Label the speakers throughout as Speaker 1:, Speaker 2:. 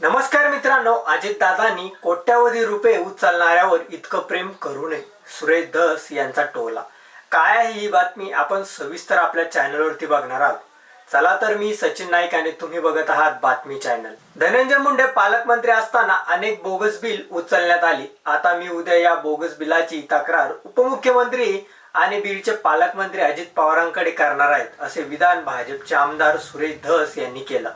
Speaker 1: नमस्कार मित्रांनो अजित दादांनी कोट्यावधी रुपये उचलणाऱ्यावर इतकं प्रेम करू नये सुरेश धस यांचा टोला. काय आहे ही बातमी आपण सविस्तर आपल्या चॅनलवरती बघणार आहोत. चला तर मी सचिन नाईक आणि तुम्ही बघत आहात बातमी चॅनल. धनंजय मुंडे पालकमंत्री असताना अनेक बोगस बिल उचलण्यात आली. आता मी उद्या या बोगस बिलाची तक्रार उपमुख्यमंत्री आणि बीडचे पालकमंत्री अजित पवारांकडे करणार आहेत असे विधान भाजपचे आमदार सुरेश धस यांनी केलं.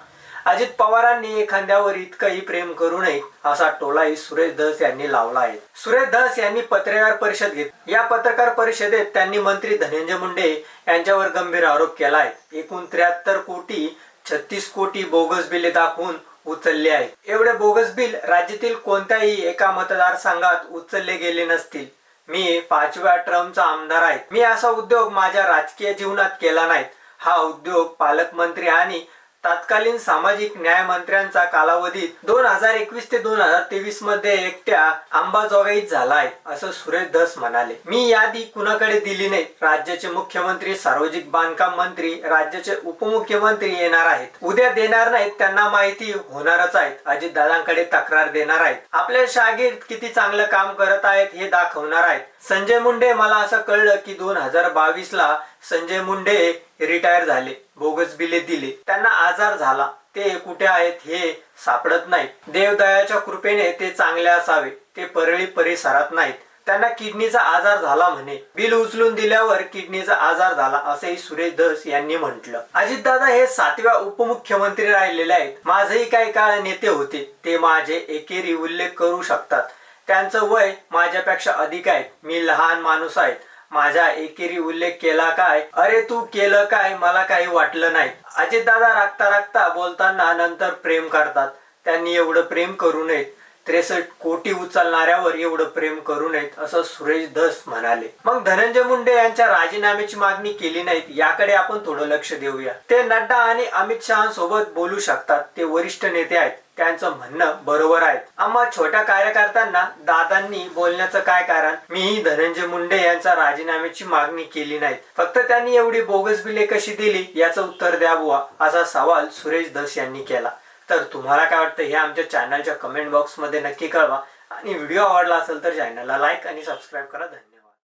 Speaker 1: अजित पवारांनी एखाद्यावर इतकंही प्रेम करू नये असा टोलाही सुरेश धस यांनी लावला आहे. सुरेश धस यांनी पत्रकार परिषद घेतली. या पत्रकार परिषदेत त्यांनी मंत्री धनंजय मुंडे यांच्यावर गंभीर आरोप केला आहे. एकूण त्र्याहत्तर कोटी छत्तीस कोटी बोगस बिले दाखवून उचलले आहेत. एवढे बोगस बिल राज्यातील कोणत्याही एका मतदारसंघात उचलले गेले नसतील. मी पाचव्या ट्रमचा आमदार आहे. मी असा उद्योग माझ्या राजकीय जीवनात केला नाही. हा उद्योग पालकमंत्री आणि तत्कालीन सामाजिक न्याय मंत्र्यांचा कालावधीत दोन हजार एकवीस ते दोन हजार तेवीसमध्ये एकट्या अंबाजोगाईत झाला आहे असं सुरेश धस म्हणाले. मी यादी कुणाकडे दिली नाही? राज्याचे मुख्यमंत्री सार्वजनिक बांधकाम मंत्री राज्याचे उपमुख्यमंत्री येणार आहेत. उद्या देणार नाहीत त्यांना माहिती होणारच आहेत. अजित दादांकडे तक्रार देणार आहेत. आपले शागिर्द किती चांगलं काम करत आहेत हे दाखवणार आहेत. संजय मुंडे मला असं कळलं की दोन हजार बावीस ला संजय मुंडे रिटायर झाले. बोगस बिले दिले. त्यांना आजार झाला. ते कुठे आहेत हे सापडत नाही देवदयाच्या कृपेने ते चांगले असावे. ते परळी परिसरात नाहीत. त्यांना किडनीचा आजार झाला म्हणे. बिल उचलून दिल्यावर किडनीचा आजार झाला असेही सुरेश धस यांनी म्हटलं. अजितदादा हे सातव्या उपमुख्यमंत्री राहिलेले आहेत. माझेही काही काळ नेते होते. ते माझे एकेरी उल्लेख करू शकतात. त्यांचं वय माझ्यापेक्षा अधिक आहे. मी लहान माणूस आहेत माझ्या एकेरी उल्लेख केला काय? अरे तू केलं काय? मला काही वाटलं नाही. अजितदादा राखता राखता बोलताना नंतर प्रेम करतात. त्यांनी एवढं प्रेम करू नयेत. त्रेसष्ट कोटी उचलणाऱ्यावर एवढं प्रेम करू नयेत असं सुरेश धस म्हणाले. मग धनंजय मुंडे यांच्या राजीनाम्याची मागणी केली नाहीत याकडे आपण थोडं लक्ष देऊया. ते नड्डा आणि अमित शहा सोबत बोलू शकतात. ते वरिष्ठ नेते आहेत. त्यांचं म्हणणं बरोबर आहे आम्हा छोट्या कार्यकर्त्यांना दादांनी बोलण्याचं काय कारण? मीही धनंजय मुंडे यांचा राजीनाम्याची मागणी केली नाही. फक्त त्यांनी एवढी बोगस बिले कशी दिली? याचं उत्तर द्या बुवा असा सवाल सुरेश दस यांनी केला. तर तुम्हाला काय वाटतं? हे आमच्या चॅनलच्या कमेंट बॉक्समध्ये नक्की कळवा. आणि व्हिडिओ आवडला असेल तर चॅनलला लाईक आणि सबस्क्राईब करा. धन्यवाद.